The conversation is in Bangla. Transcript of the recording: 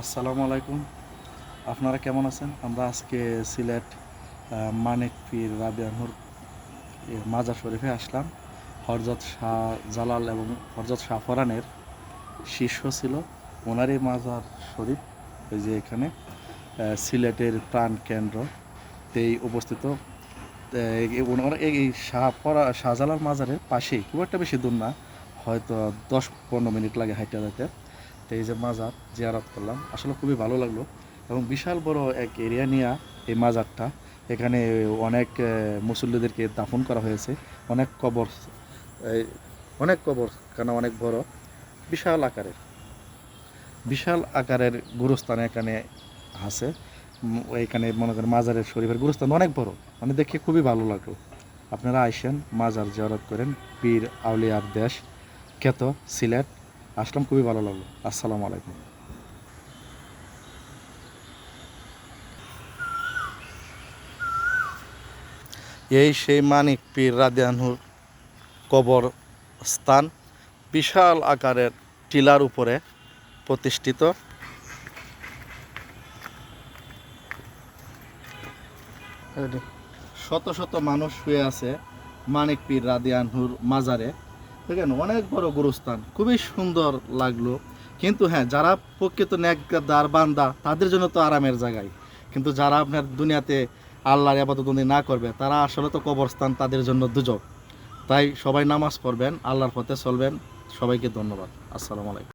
আসসালামু আলাইকুম। আপনারা কেমন আছেন? আমরা আজকে সিলেট মানিক পীর রাবিয়ানুর মাজার শরীফে আসলাম। হরজত শাহ জালাল এবং হরজত শাহ ফরানের শিষ্য ছিল। ওনারই মাজার শরীফ এই যে এখানে সিলেটের প্রাণ কেন্দ্র তেই উপস্থিত আহ, এই- ওনারা এই এই পরা শাহজালাল মাজারের পাশেই, খুব একটা বেশি দূর না, হয়তো দশ পনেরো মিনিট লাগে হাইটা যেতে তো এই যে মাজার জিয়ারত করলাম, আসলে খুবই ভালো লাগল। এবং বিশাল বড় এক এরিয়া নিয়ে এই মাজারটা, এখানে অনেক মুসল্লিদেরকে দাফন করা হয়েছে। অনেক কবর অনেক কবর কেন অনেক বড়, বিশাল আকারের। বিশাল আকারের গুরুস্থান এখানে আছে। এখানে মনে করেন মাজারের শরীফের গুরুস্থান অনেক বড়। মানে দেখে খুবই ভালো লাগল। আপনারা আইসেন, মাজার জিয়ারত করেন, পীর আউলিয়ার দেশ, খ্যাত, সিলেট। আসলাম, খুবই ভালো লাগল। আসসালামু আলাইকুম। এই সেই মানিক পীর রাদিয়ানহুর কবর স্থান বিশাল আকারের টিলার উপরে প্রতিষ্ঠিত। শত শত মানুষ শুয়ে আছে মানিক পীর রাদিয়ানহুর মাজারে। দেখেন অনেক বড় গুরুস্থান, খুবই সুন্দর লাগল। কিন্তু হ্যাঁ যারা প্রকৃত ন্যাকদার বান্দা, তাদের জন্য তো আরামের জায়গায় কিন্তু যারা আপনার দুনিয়াতে আল্লাহর আপাতবন্দি না করবে, তারা আসলে তো কবরস্থান তাদের জন্য দুজক। তাই সবাই নামাজ পড়বেন, আল্লাহর পথে চলবেন। সবাইকে ধন্যবাদ। আসসালামু আলাইকুম।